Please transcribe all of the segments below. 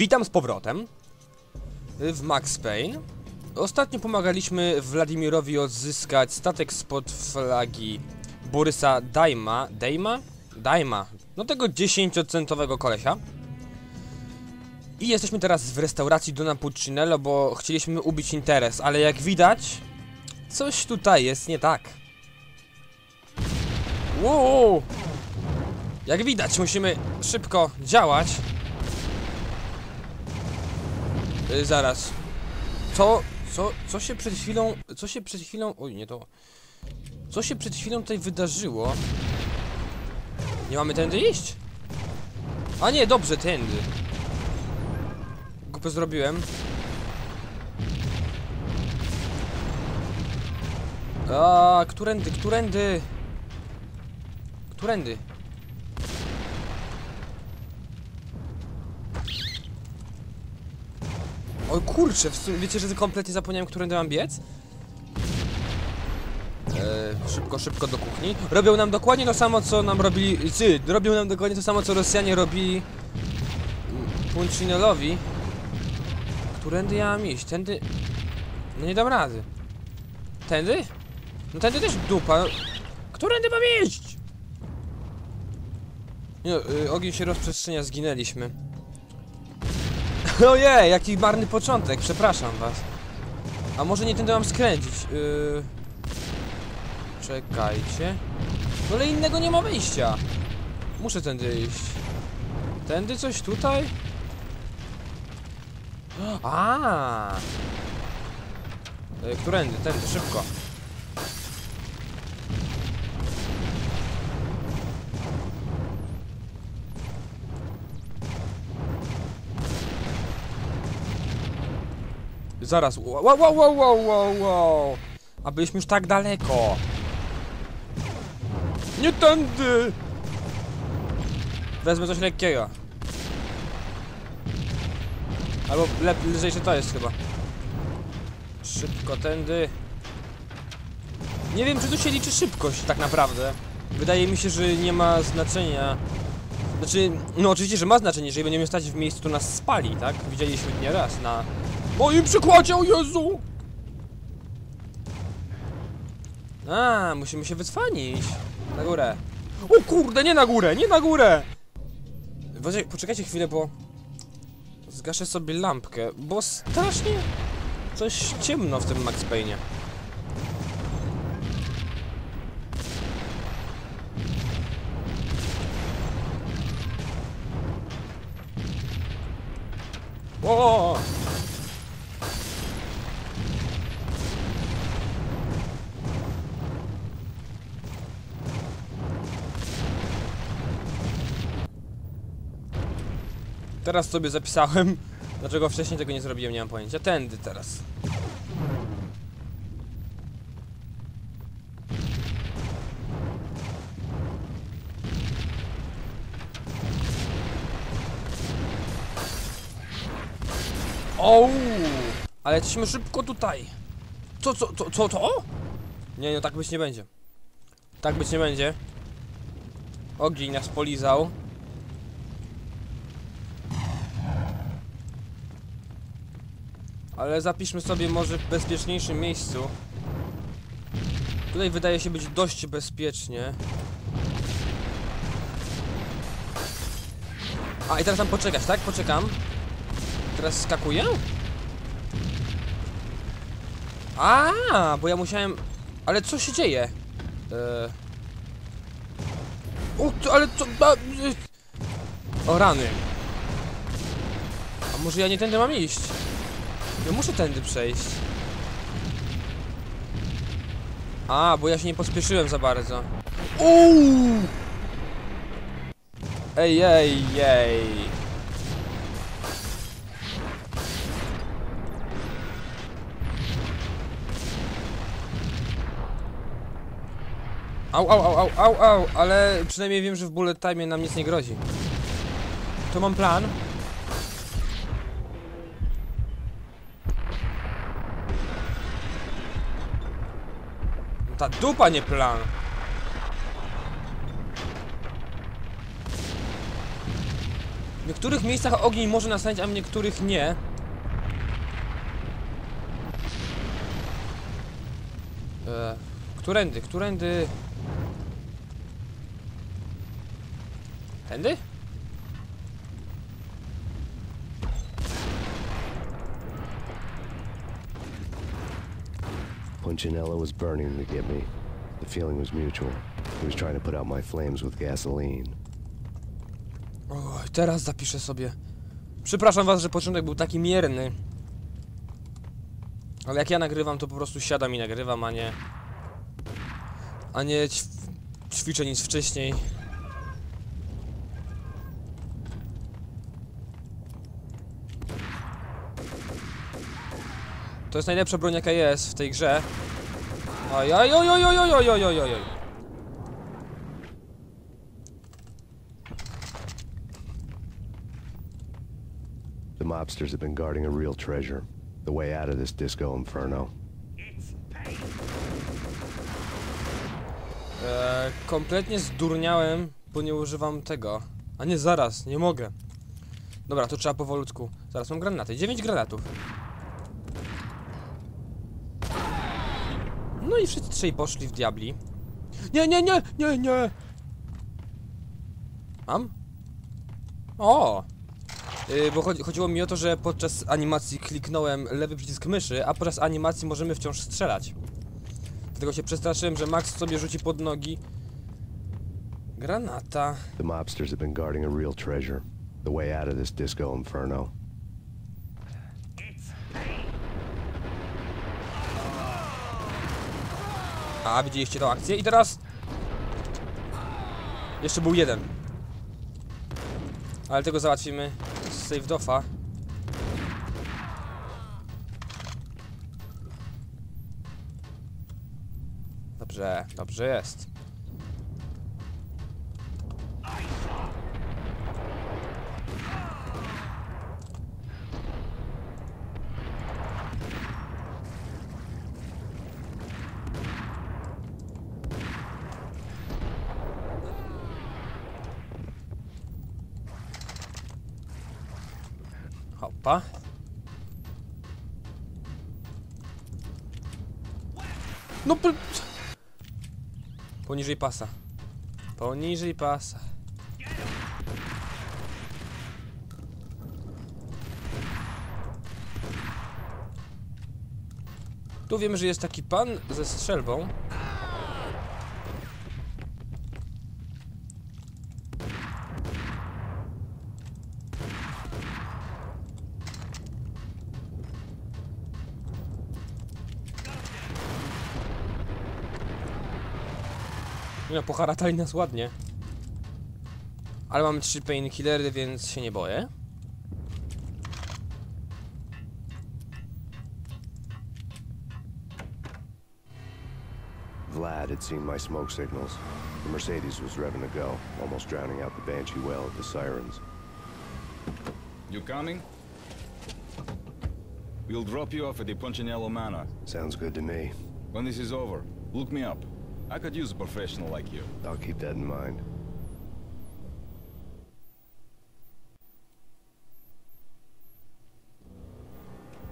Witam z powrotem w Max Payne. Ostatnio pomagaliśmy Wladimirowi odzyskać statek spod flagi Borysa Dajma. Dajma? Dajma. No tego 10-centowego kolesia. I jesteśmy teraz w restauracji Dona Puccinello, bo chcieliśmy ubić interes, ale jak widać, coś tutaj jest nie tak. Wow! Jak widać, musimy szybko działać. Yy, zaraz. Co, co, co się przed chwilą, co się przed chwilą, oj nie to. Co się przed chwilą tutaj wydarzyło? Nie mamy tędy iść? A nie, dobrze, tędy. Głupio zrobiłem. A, którędy, którędy? Którędy? O kurczę, w sumie, wiecie, że kompletnie zapomniałem, którędy mam biec? Eee, szybko, szybko do kuchni. Robią nam dokładnie to samo, co nam robili... Ty, robią nam dokładnie to samo, co Rosjanie robili... Puncinelowi. Którędy ja mam iść? Tędy... No nie dam rady. Tędy? No tędy też dupa. Którędy mam iść? Nie, y, ogień się rozprzestrzenia, zginęliśmy. Ojej, jaki marny początek, przepraszam was. A może nie tędy mam skręcić? Yy... Czekajcie. No ale innego nie ma wyjścia. Muszę tędy iść. Tędy coś tutaj? A. Yy, którędy? Tędy, szybko. Zaraz, wow, wow, wow, wow, wow, wow. A byliśmy już tak daleko. Nie tędy! Wezmę coś lekkiego. Albo lep, lżejsze to jest chyba. Szybko tędy. Nie wiem, czy tu się liczy szybkość tak naprawdę. Wydaje mi się, że nie ma znaczenia. Znaczy, no oczywiście, że ma znaczenie, jeżeli będziemy stać w miejscu, to nas spali, tak? Widzieliśmy nie raz na moim przykładzie, o Jezu! A, musimy się wycwanić. Na górę. O kurde, nie na górę, nie na górę! Poczekajcie, chwilę, bo... Zgaszę sobie lampkę, bo strasznie... Coś ciemno w tym Max Payne. O! Teraz sobie zapisałem. Dlaczego wcześniej tego nie zrobiłem, nie mam pojęcia. Tędy teraz. Ouu! Ale jesteśmy szybko tutaj. Co, co, co, co, to? Nie, no tak być nie będzie. Tak być nie będzie. Ogień nas polizał. Ale zapiszmy sobie może w bezpieczniejszym miejscu. Tutaj wydaje się być dość bezpiecznie. A i teraz tam poczekać, tak? Poczekam. Teraz skakuję? A, bo ja musiałem... Ale co się dzieje? Eee... O, to, ale co... A, y... O rany. A może ja nie tędy mam iść? Ja muszę tędy przejść. A, bo ja się nie pospieszyłem za bardzo. Uuu! Ej, ej, ej. Au, au, au, au, au, au, ale przynajmniej wiem, że w bullet time nam nic nie grozi. To mam plan. Ta dupa nie plan. niektórych miejscach ogień może nastać, a w niektórych nie. E, którędy, którędy? Tędy? Punchinello was burning to get me. The feeling was mutual. He was trying to put out my flames with gasoline. Oj, teraz zapiszę sobie. Przepraszam was, że początek był taki mierny. Ale jak ja nagrywam, to po prostu siadam i nagrywam, a nie... A nie ćw ćwiczę nic wcześniej. To jest najlepsza broń jaka jest w tej grze. Oj, oj, oj, oj, oj, oj, oj, oj, oj, oj, oj. The mobsters have been guarding a real treasure. The way out of this disco inferno. Eee, kompletnie zdurniałem, bo nie używam tego. A nie, zaraz, nie mogę. Dobra, to trzeba powolutku. Zaraz mam granaty. 9 granatów. No i wszyscy trzej poszli w diabli. Nie, nie, nie, nie, nie! Mam? O! Yy, bo chodzi, chodziło mi o to, że podczas animacji kliknąłem lewy przycisk myszy, a podczas animacji możemy wciąż strzelać. Dlatego się przestraszyłem, że Max sobie rzuci pod nogi granata. The mobsters have been guarding a real treasure. The way out of this disco inferno. A, widzieliście tą akcję? I teraz... Jeszcze był jeden. Ale tego załatwimy z save dofa. Dobrze, dobrze jest. Hopa. No p... Poniżej pasa. Poniżej pasa. Tu wiemy, że jest taki pan ze strzelbą. No, poharatali nas ładnie. Ale mamy trzy painkillery, więc się nie boję. Vlad had seen my smoke signals. The Mercedes was revving to go, almost drowning out the Banshee well at the sirens. You coming? We'll drop you off at the Punchinello Manor. Sounds good to me. When this is over, look me up. I could use a professional like you. I'll keep that in mind.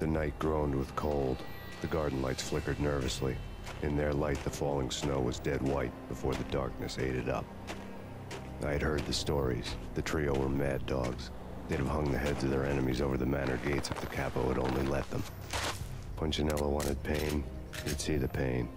The night groaned with cold. The garden lights flickered nervously. In their light, the falling snow was dead white before the darkness ate it up. I had heard the stories. The trio were mad dogs. They'd have hung the heads of their enemies over the manor gates if the capo had only let them. Punchinello wanted pain. He'd see the pain.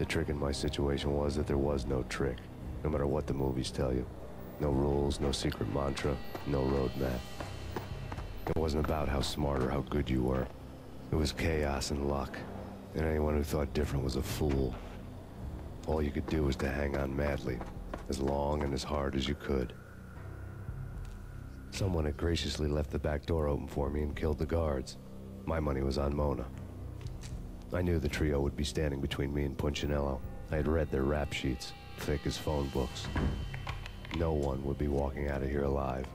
The trick in my situation was that there was no trick, no matter what the movies tell you. No rules, no secret mantra, no roadmap. It wasn't about how smart or how good you were. It was chaos and luck, and anyone who thought different was a fool. All you could do was to hang on madly, as long and as hard as you could. Someone had graciously left the back door open for me and killed the guards. My money was on Mona. I knew the trio would be standing between me and Punchinello. I had read their rap sheets, thick as phone books. No one would be walking out of here alive.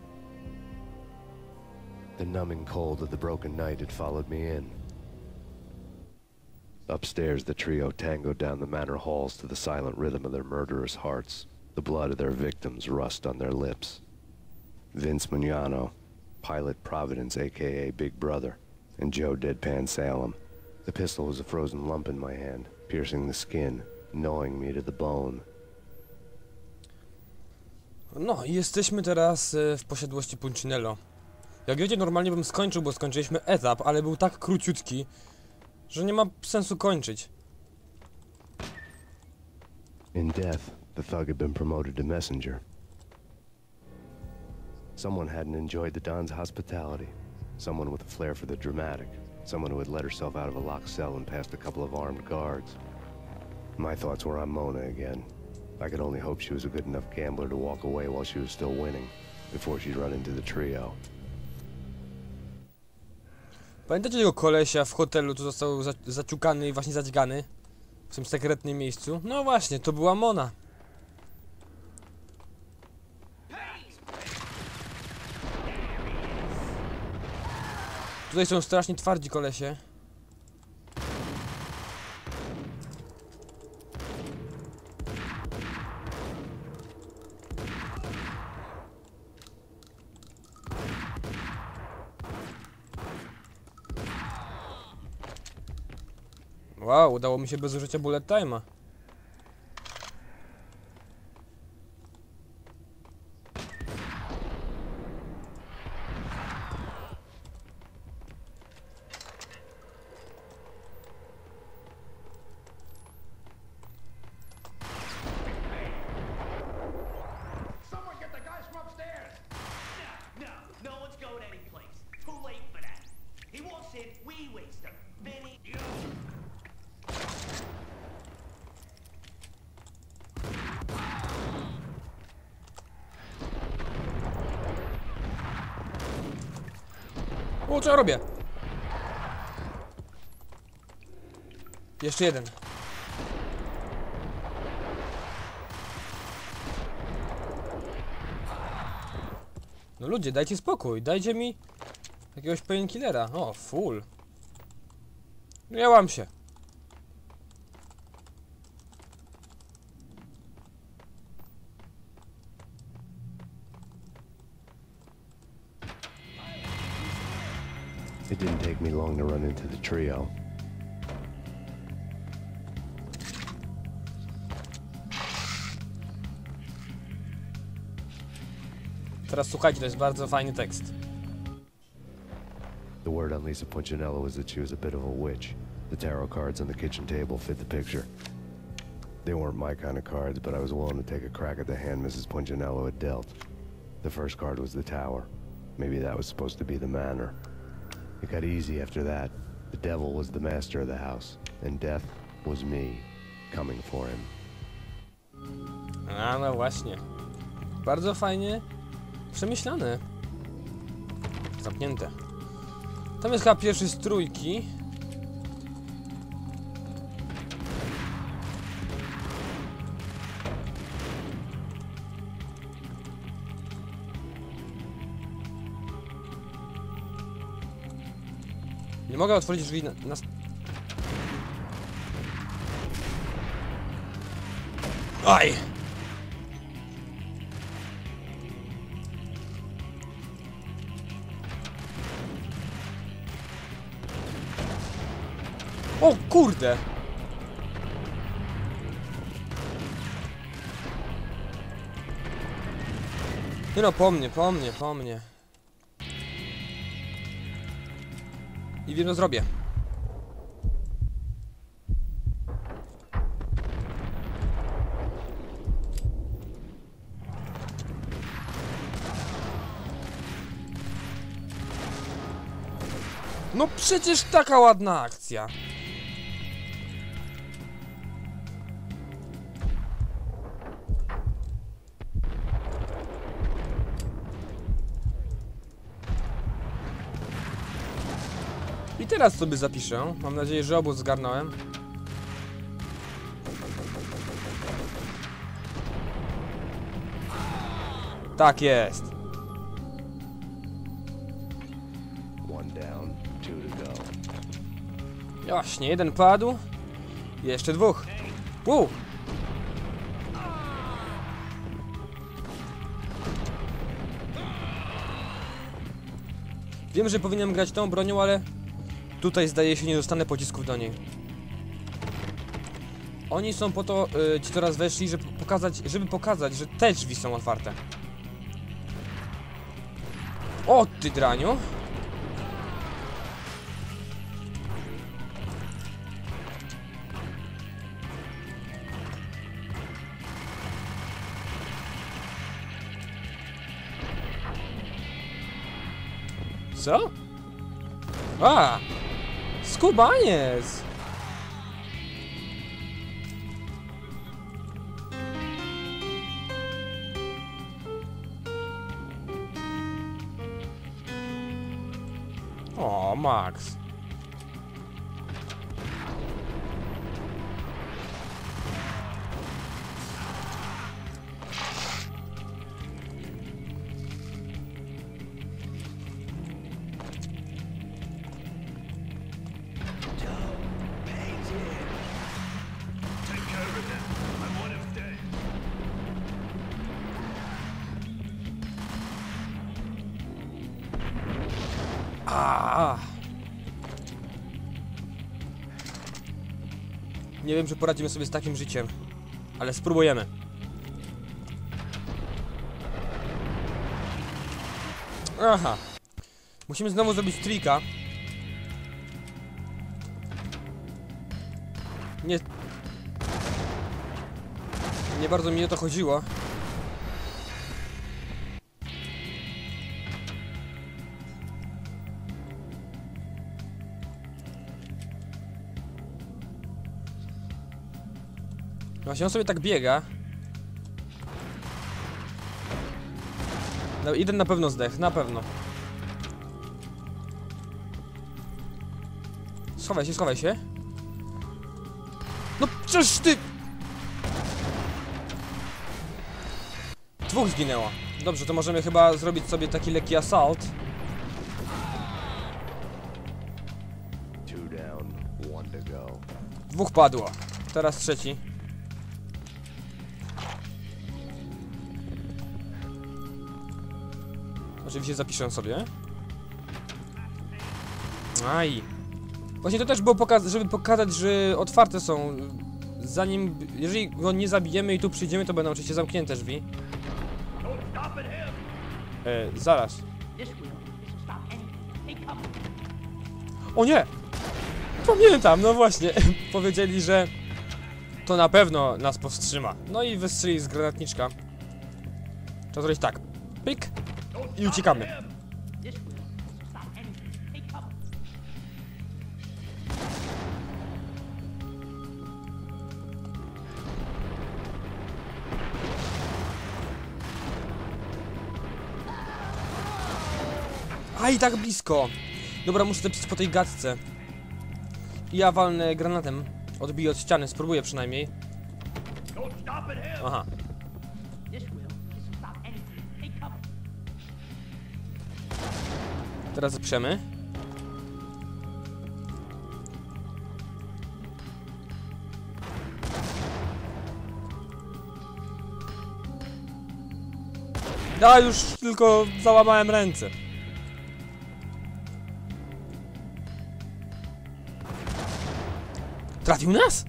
The numbing cold of the broken night had followed me in. Upstairs, the trio tangoed down the manor halls to the silent rhythm of their murderous hearts. The blood of their victims rust on their lips. Vince Mignano, Pilot Providence, aka Big Brother, and Joe Deadpan Salem. The pistol was a frozen lump in my hand, piercing the skin, gnawing me to the bone. No jesteśmy teraz e, w posiadłości Puncinello. Jak wiecie, normalnie bym skończył, bo skończyliśmy etap, ale był tak króciutki, że nie ma sensu kończyć. In death, the thug had been promoted to messenger. Someone hadn't enjoyed the Don's hospitality. Someone with a flair for the dramatic. Someone who had let herself out of a locked cell and passed a couple of armed guards. My thoughts were on Mona again. I could only hope she was a good enough gambler to walk away while she was still winning, before she'd run into the trio. Pamiętacie tego kolesia w hotelu, co został za zaciukany i właśnie zadźgany? W tym sekretnym miejscu? No właśnie, to była Mona. Tutaj są strasznie twardzi kolesie. Wow, udało mi się bez użycia bullet time'a. Someone get the guys from upstairs! No, no, no one's going anyplace. Too late for that. He walks in, we waste him. Vinny, you. O, co ja robię? Jeszcze jeden. No ludzie, dajcie spokój, dajcie mi jakiegoś painkillera. O, full. Nie łam się. Me long to run into the trio. Teraz słuchajcie, to jest bardzo fajny tekst. The word on Lisa Punchinello was that she was a bit of a witch. The tarot cards on the kitchen table fit the picture. They weren't my kind of cards, but I was willing to take a crack at the hand Mrs. Punchinello had dealt. The first card was the tower. Maybe that was supposed to be the manor. It got easy after that. The devil was the master of the house, and death was me, coming for him. A, no właśnie. Bardzo fajnie przemyślane. Zamknięte. Tam jest chyba pierwszy z trójki. Nie mogę otworzyć drzwi na... na... Aj! O kurde! Nie no, po mnie, po mnie, po mnie. I wiem, co zrobię. No przecież taka ładna akcja. Teraz sobie zapiszę. Mam nadzieję, że obóz zgarnąłem. Tak jest. Właśnie, jeden padł. Jeszcze dwóch. Wow. Wiem, że powinienem grać tą bronią, ale tutaj zdaje się nie dostanę pocisków do niej. Oni są po to, y, ci teraz weszli, żeby pokazać, żeby pokazać, że te drzwi są otwarte. O ty draniu! Co? A! Skubaniec! O, Max. Nie wiem, czy poradzimy sobie z takim życiem, ale spróbujemy. Aha. Musimy znowu zrobić trika. Nie... Nie bardzo mi o to chodziło. Właśnie on sobie tak biega. No, jeden na pewno zdech, na pewno. Schowaj się, schowaj się. No przecież ty... Dwóch zginęło. Dobrze, to możemy chyba zrobić sobie taki lekki assault. Dwóch padło. Teraz trzeci. Oczywiście zapiszę sobie. Aj. Właśnie to też było pokaz żeby pokazać, że otwarte są. Zanim, jeżeli go nie zabijemy i tu przyjdziemy, to będą oczywiście zamknięte drzwi. E, zaraz. O nie! Pamiętam, no właśnie. Powiedzieli, że to na pewno nas powstrzyma. No i wystrzeli z granatniczka. Trzeba zrobić tak. Pyk. I uciekamy. Come. Aj, tak blisko. Dobra, muszę zapisać po tej gadce. I ja walnę granatem. Odbiję od ściany, spróbuję przynajmniej. Aha. Teraz zaprzemy. Ja już tylko załamałem ręce. Trafił nas?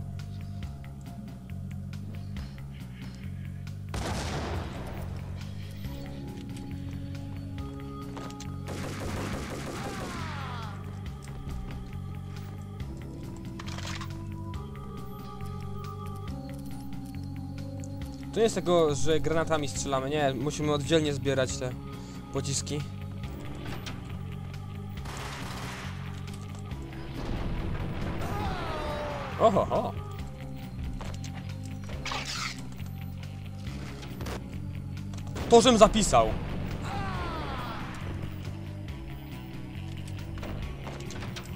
To nie jest tego, że granatami strzelamy, nie, musimy oddzielnie zbierać te pociski. Oho, ho. To, żem zapisał.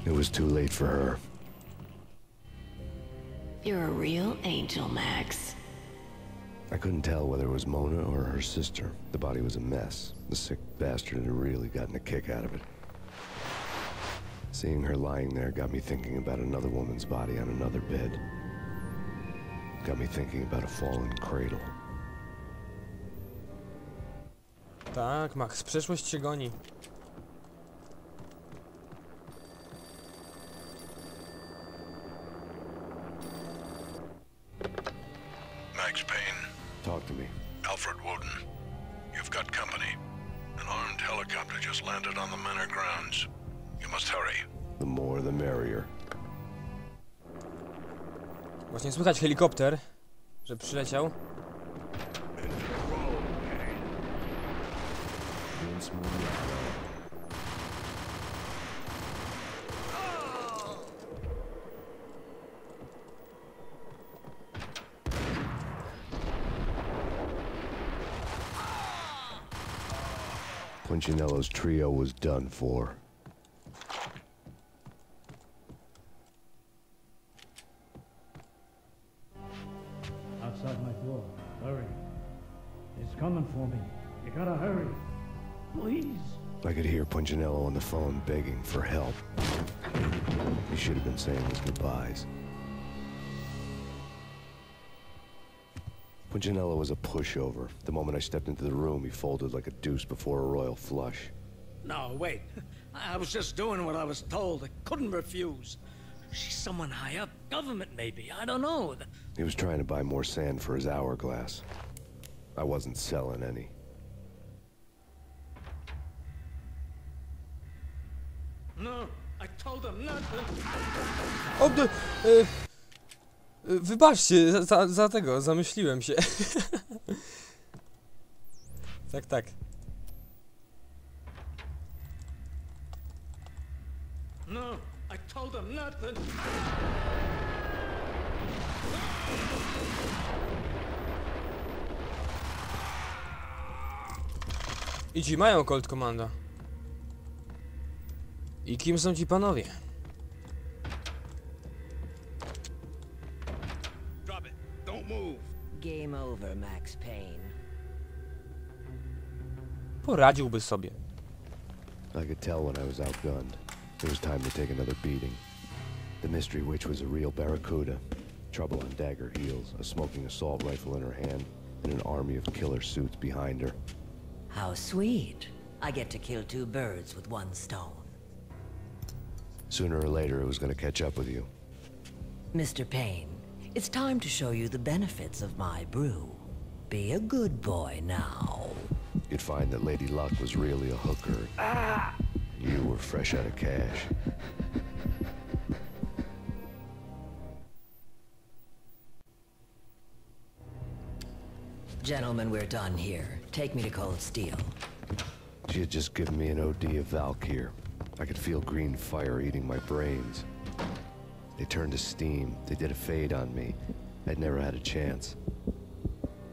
It was too late for her. You're a real angel, Max. I couldn't tell whether it was Mona or her sister. The body was a mess. The sick bastard had really gotten a kick out of it. Seeing her lying there got me thinking about another woman's body on another bed. Got me thinking about a fallen cradle. Tak, Max, przeszłość się goni. Alfred Woden. You've got company. An armed helicopter just landed on the manor grounds. You must hurry. The more the merrier. Właśnie słychać helikopter, że przyleciał. Once more. Punchinello's trio was done for. Outside my door. Hurry. It's coming for me. You gotta hurry. Please. I could hear Punchinello on the phone begging for help. He should have been saying his goodbyes. Punchinello was a pushover. The moment I stepped into the room, he folded like a deuce before a royal flush. No, wait. I was just doing what I was told. I couldn't refuse. She's someone high up. Government, maybe. I don't know. He was trying to buy more sand for his hourglass. I wasn't selling any. No, I told him not to. O, d- y, y, wybaczcie, za- za, za tego, zamyśliłem się. tak, tak. No, I told him not to. I ci mają Colt. I kim są ci panowie? Over, Max Payne. Poradziłby sobie. I could tell when I was outgunned. It was time to take another beating. The mystery witch was a real barracuda. Trouble on dagger heels, a smoking assault rifle in her hand, and an army of killer suits behind her. How sweet. I get to kill two birds with one stone. Sooner or later, it was going to catch up with you. Mr. Payne, it's time to show you the benefits of my brew. Be a good boy now. You'd find that Lady Luck was really a hooker. Ah! You were fresh out of cash. Gentlemen, we're done here. Take me to Cold Steel. She had just given me an OD of Valkyr. I could feel green fire eating my brains. They turned to steam. They did a fade on me. I'd never had a chance.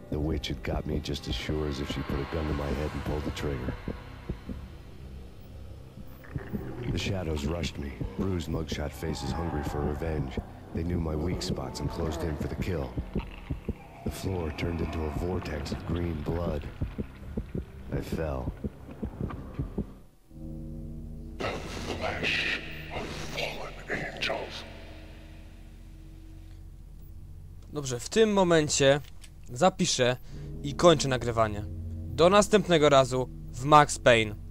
The witch had got me just as sure as if she put a gun to my head and pulled the trigger. The shadows rushed me, bruised mugshot faces hungry for revenge. They knew my weak spots and closed in for the kill. The floor turned into a vortex of green blood. I fell. Dobrze, w tym momencie zapiszę i kończę nagrywanie. Do następnego razu w Max Payne.